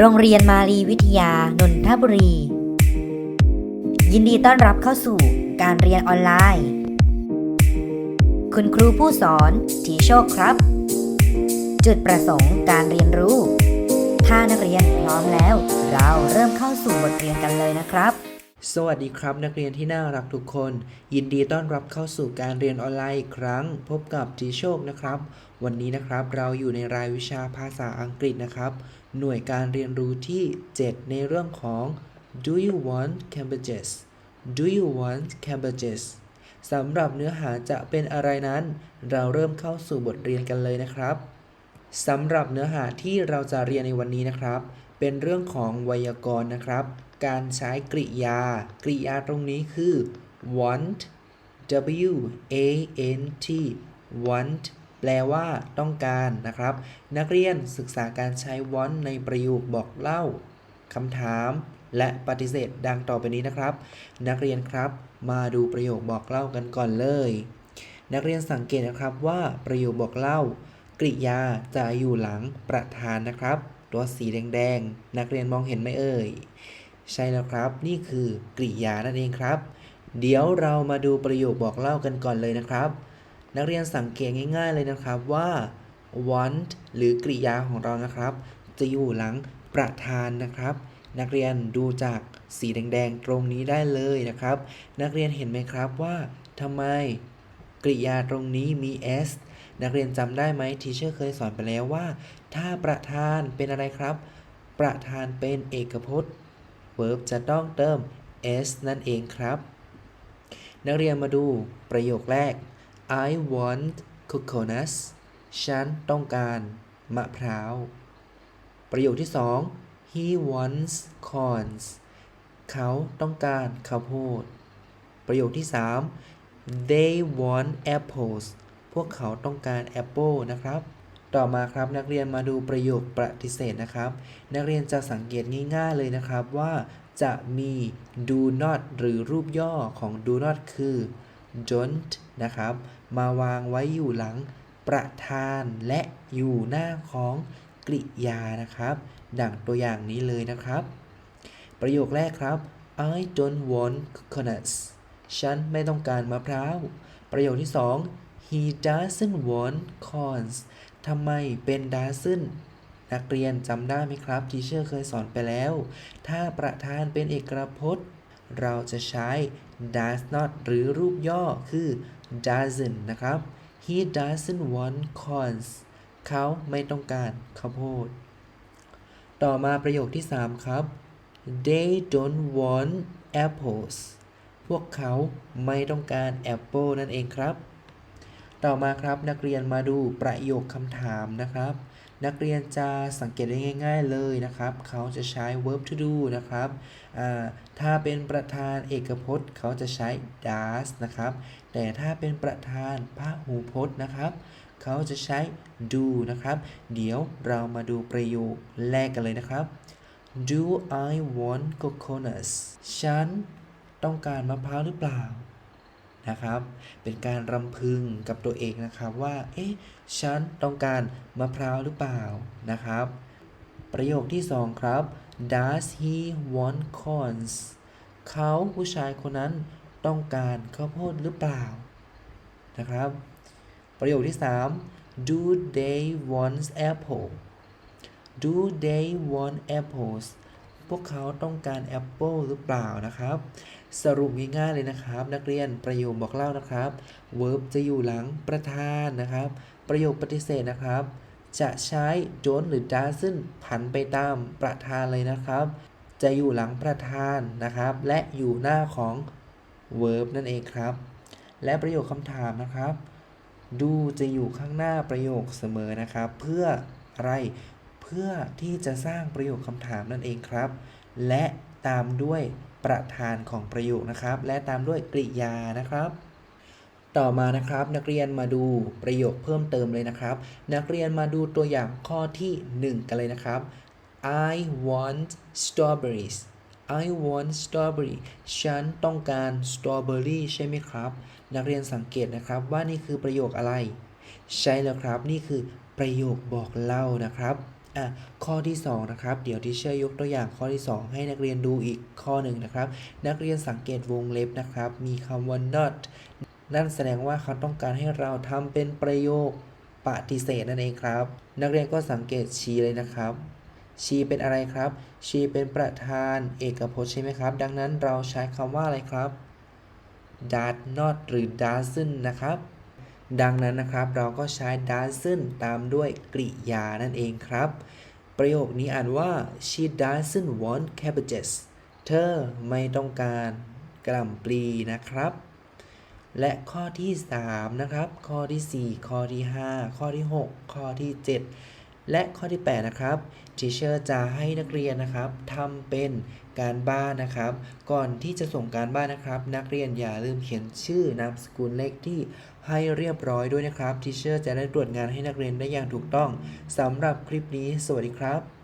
โรงเรียนมาลีวิทยานนทบุรี ยินดีต้อนรับเข้าสู่การเรียนออนไลน์ คุณครูผู้สอนทีโชคครับ จุดประสงค์การเรียนรู้ ถ้านักเรียนพร้อมแล้ว เราเริ่มเข้าสู่บทเรียนกันเลยนะครับ สวัสดีครับ นักเรียนที่น่ารักทุกคน ยินดีต้อนรับเข้าสู่การเรียนออนไลน์อีกครั้ง พบกับจีโชคนะครับ วันนี้นะครับเราอยู่ในรายวิชาภาษาอังกฤษนะครับ หน่วยการเรียนรู้ที่ 7 ในเรื่องของ Do you want cabbages Do you want cabbages สำหรับเนื้อหาจะเป็นอะไรนั้น เราเริ่มเข้าสู่บทเรียนกันเลยนะครับสำหรับเนื้อหาที่เราจะเรียนในวันนี้นะครับ เป็นเรื่องของไวยากรณ์นะครับ การใช้กริยา กริยาตรงนี้คือ want w a n t want แปลว่าต้องการนะครับ นักเรียนศึกษาการใช้ want ในประโยคบอกเล่าคำถามและปฏิเสธดังต่อไปนี้นะครับ นักเรียนครับมาดูประโยคบอกเล่ากันก่อนเลย นักเรียนสังเกตนะครับว่าประโยคบอกเล่า กริยาจะอยู่หลังประธานนะครับ ตัวสีแดงๆ นักเรียนมองเห็นไหมเอ่ย ใช่แล้วครับ นี่คือกริยานั่นเองครับ เดี๋ยวเรามาดูประโยคบอกเล่ากันก่อนเลยนะครับ นักเรียนสังเกตง่าย ๆเลยนะครับว่า want หรือกริยาของเรานะครับ จะอยู่หลังประธานนะครับ นักเรียนดูจากสีแดงๆ ตรงนี้ได้เลยนะครับ นักเรียนเห็นไหมครับว่าทำไมกริยาตรงนี้มี s นักเรียนจำได้ไหมทีเชอร์เคยสอนไปแล้วว่า ถ้าประธานเป็นอะไรครับ ประธานเป็นเอกพจน์ verb จะต้องเติม s นั่นเองครับ นักเรียนมาดูประโยคแรก I want coconuts ฉันต้องการมะพร้าว ประโยคที่สอง he wants corns เขาต้องการข้าวโพด ประโยคที่สาม they want apples วกเขาต้องการแอปเปิลนะครับ ต่อมาครับนักเรียนมาดูประโยคปฏิเสธนะครับ นักเรียนจะสังเกตง่าย ๆเลยนะครับว่าจะมี do not หรือรูปย่อของ do not คือ don't นะครับ มาวางไว้อยู่หลังประธานและอยู่หน้าของกริยานะครับ ดังตัวอย่างนี้เลยนะครับ ประโยคแรกครับ I don't want coconuts ฉันไม่ต้องการมะพร้าว ประโยคที่สอง he doesn't want corns ทำไมเป็น doesn't นักเรียนจำได้ไหมครับทีเชอร์เคยสอนไปแล้ว ถ้าประธานเป็นเอกพจน์ เราจะใช้ does not หรือรูปย่อคือ doesn't นะครับ he doesn't want corns เขาไม่ต้องการข้าวโพด ต่อมาประโยคที่ 3 ครับ they don't want apples พวกเขาไม่ต้องการแอปเปิลนั่นเองครับ ต่อมาครับนักเรียนมาดูประโยคคำถามนะครับ นักเรียนจะสังเกตได้ง่าย ๆเลยนะครับ เขาจะใช้ verb to do นะครับถ้าเป็นประธานเอกพจน์ เขาจะใช้ does นะครับ แต่ถ้าเป็นประธานพหูพจน์นะครับ เขาจะใช้ do นะครับ เดี๋ยวเรามาดูประโยคแรกกันเลยนะครับ Do I want coconuts ฉันต้องการมะพร้าวหรือเปล่า นะครับ เป็นการรำพึงกับตัวเองนะครับว่า เอ๊ะ ฉันต้องการมะพร้าวหรือเปล่านะครับ ประโยคที่สองครับ Does he want corns เขาผู้ชายคนนั้นต้องการข้าวโพดหรือเปล่านะครับ ประโยคที่สาม Do they want apple Do they want apples พวกเขาต้องการแอปเปิลหรือเปล่านะครับ สรุปง่ายๆเลยนะครับ นักเรียนประโยคบอกเล่านะครับ verb จะอยู่หลังประธานนะครับ ประโยคปฏิเสธนะครับ จะใช้ don't หรือ doesn't ผันไปตามประธานเลยนะครับ จะอยู่หลังประธานนะครับ และอยู่หน้าของ verb นั่นเองครับ และประโยคคำถามนะครับ do จะอยู่ข้างหน้าประโยคเสมอนะครับ เพื่ออะไร เพื่อที่จะสร้างประโยคคำถามนั่นเองครับ และตามด้วยประธานของประโยคนะครับ และตามด้วยกริยานะครับ ต่อมานะครับนักเรียนมาดูประโยคเพิ่มเติมเลยนะครับ นักเรียนมาดูตัวอย่างข้อที่ 1 กันเลยนะครับ I want strawberries I want strawberry ฉันต้องการ strawberry ใช่ไหมครับ นักเรียนสังเกตนะครับว่านี่คือประโยคอะไร ใช่แล้วครับ นี่คือประโยคบอกเล่านะครับ อะข้อที่สองนะครับ เดี๋ยวที่เชอร์ยกตัวอย่างข้อที่สองให้นักเรียนดูอีกข้อหนึ่งนะครับ นักเรียนสังเกตวงเล็บนะครับ มีคำว่า not นั่นแสดงว่าเขาต้องการให้เราทำเป็นประโยคปฏิเสธนั่นเองครับ นักเรียนก็สังเกตชีเลยนะครับ ชีเป็นอะไรครับ ชีเป็นประธานเอกพจน์ใช่ไหมครับ ดังนั้นเราใช้คำว่าอะไรครับ does not หรือ doesn't นะครับ ดังนั้นนะครับเราก็ใช้ doesn't ตามด้วยกริยานั่นเองครับ ประโยคนี้อ่านว่า she doesn't want cabbages เธอไม่ต้องการกล่ำปลีนะครับ และข้อที่ 3 นะครับ ข้อที่ 4 ข้อที่ 5 ข้อที่ 6 ข้อที่ 7 และข้อที่ 8 นะครับทีเชอร์จะให้นักเรียนนะครับทำเป็นการบ้านนะครับ ก่อนที่จะส่งการบ้านนะครับ นักเรียนอย่าลืมเขียนชื่อนามสกุลเลขที่ให้เรียบร้อยด้วยนะครับทีเชอร์จะได้ตรวจงานให้นักเรียนได้อย่างถูกต้องสำหรับคลิปนี้ สวัสดีครับ